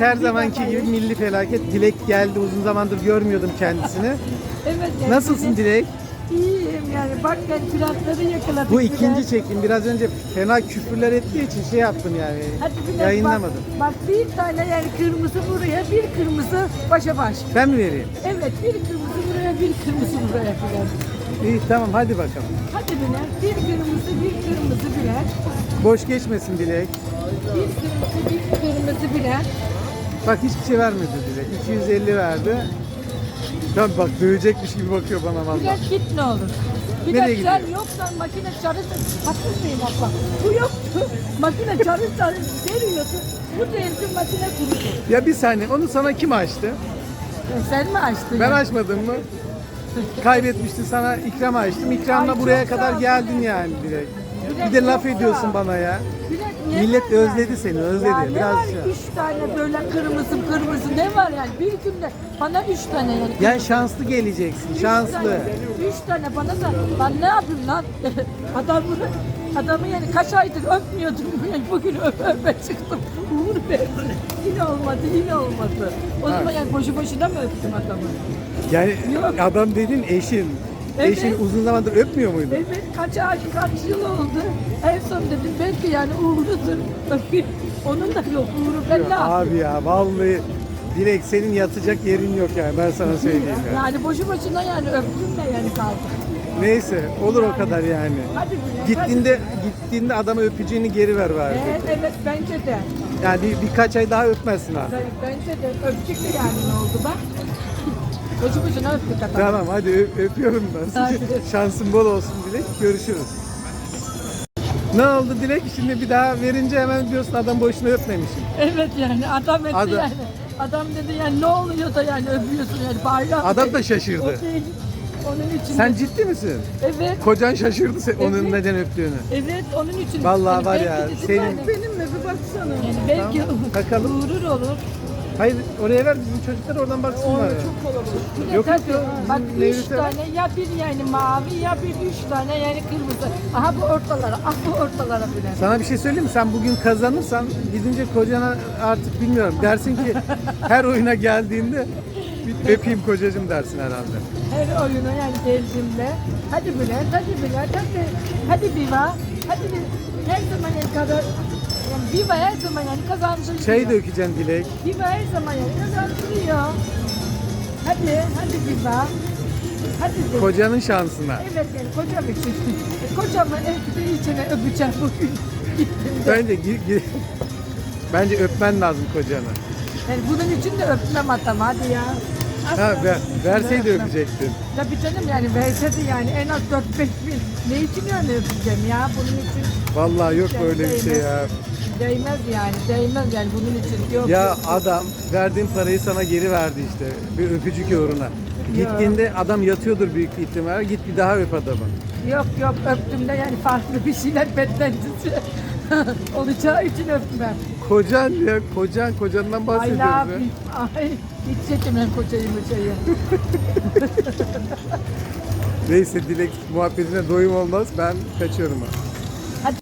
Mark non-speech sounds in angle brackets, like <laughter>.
her zamanki gibi milli felaket. Dilek geldi. Uzun zamandır görmüyordum kendisini. Evet. yani Nasılsın Dilek? İyiyim yani. Bak ben piratları yakaladık. Bu ikinci çekim. Biraz önce fena küfürler ettiği için şey yaptım yani. Hadi bile Yayınlamadım. Bak, bak bir tane yani kırmızı buraya, bir kırmızı başa baş. Ben mi vereyim? Evet, bir kırmızı buraya, bir kırmızı buraya filan. İyi tamam hadi bakalım. Hadi birer, bir kırmızı, bir kırmızı birer. Boş geçmesin Dilek. Bir kırmızı, bir kırmızı birer. Bak hiçbir şey vermedi Dilek. 250 verdi. Tabii bak dövecekmiş gibi bakıyor bana vallahi. Birer git ne olur. Bir Nereye de sen gidiyor? yoksan makine çalışır. Haksız mıyım abla? Bu yoktu. <laughs> Makine çalışır çalışır veriyordu. Bu değildi makine kurudu. Ya bir saniye onu sana kim açtı? E, Sen mi açtın? Ben ya? açmadım mı? Kaybetmiştin sana ikram açtım. İkramla Ay, buraya çok sağ kadar ol. geldin yani direkt. Bir de laf ediyorsun bana ya. Dilek, Millet var özledi yani? seni, özledi. Ya ne Biraz var şey- üç tane böyle kırmızı kırmızı ne var yani bir günde bana üç tane yani. Ya şanslı geleceksin, Üç şanslı. tane, üç tane bana da ben ne yapayım lan? <laughs> Adamı, adamı yani kaç aydır öpmüyordum. <laughs> Yani bugün öp öpe çıktım. Uğur be. Yine olmadı, yine olmadı. O zaman yani boşu boşuna mı öptüm adamı? Yani Yok. adam dedin eşin. Evet. Eşin uzun zamandır öpmüyor muydu? Evet, kaç ay, kaç yıl oldu. En son dedim belki yani Uğur'udur. Öpeyim. <laughs> Onun da yok Uğur'u ben ne yapayım? Abi ya vallahi Dilek senin yatacak yerin yok yani ben sana söyleyeyim ya. Yani boşu boşuna yani öptüm de yani kaldı. Neyse olur o kadar yani. Hadi Bülent, Gittiğinde gittiğinde adama öpücüğünü geri ver bari. Evet, evet bence de. Yani bir, birkaç ay daha öpmezsin ha. Ben- Bence de öptük de yani ne oldu bak. Boşu boşuna öptük. Tamam hadi öp- öpüyorum ben. Hadi. <laughs> Şansın bol olsun Dilek. Görüşürüz. Ne oldu Dilek? Şimdi bir daha verince hemen diyorsun adam boşuna öpmemişim. Evet yani adam etti Adam- yani. Adam dedi yani ne oluyor da yani öpüyorsun yani bayram. Adam da şaşırdı. O değil. Onun için. Sen ciddi misin? Evet. Kocan şaşırdı sen onun Evet. neden öptüğünü. Evet onun için. Vallahi Yani var ya, senin- yani- Benim mi bir baksana. Yani belki Tamam, takalım. uğurur olur. Hayır oraya ver bizim çocuklar oradan baksınlar. ya. Çok kalabalık. Yok, Tabii. yok, Bak bizim üç Mevlüt'e var. tane ya bir yani mavi ya bir üç tane yani kırmızı. Aha bu ortalara, ah bu ortalara bile. Sana bir şey söyleyeyim mi? Sen bugün kazanırsan gidince kocana artık bilmiyorum. Dersin ki her oyuna geldiğinde bir öpeyim kocacığım dersin herhalde. Her oyuna yani geldiğimde. Hadi Bülent, hadi Bülent, hadi. Hadi Viva. Hadi bir- her zaman yani kadar. Yani Viva her zaman yani kazandırıyor. Çay dökeceksin Dilek. Viva her zaman yani kazandırıyor. Hadi, hadi Viva. Hadi de. Kocanın şansına. Evet yani kocam için. Kocamı evde içine öpeceğim bugün. Gittiğimde. <laughs> Bence gi- gi- Bence öpmen lazım kocanı. Yani bunun için de öpmem adam hadi ya. Ha ver, verseydi öpmem. öpecektin. Tabii canım yani verseydi yani en az 4-5 bin. Ne için yani öpeceğim ya bunun için. Vallahi yok böyle bir şey ya. Değmez yani değmez yani bunun için. Yok, Ya yok. adam verdiğin parayı sana geri verdi işte. Bir öpücük uğruna. Gittiğinde adam yatıyordur büyük ihtimal. Git bir daha öp adamı. Yok yok öptüğümde yani farklı bir şeyler beklentisi <laughs> olacağı için öpmem. Kocan ya kocan kocandan Ay ne bahsediyoruz ya. yapayım? Ay hiç çekemem kocayı mocayı. <laughs> Neyse Dilek muhabbetine doyum olmaz. Ben kaçıyorum ha.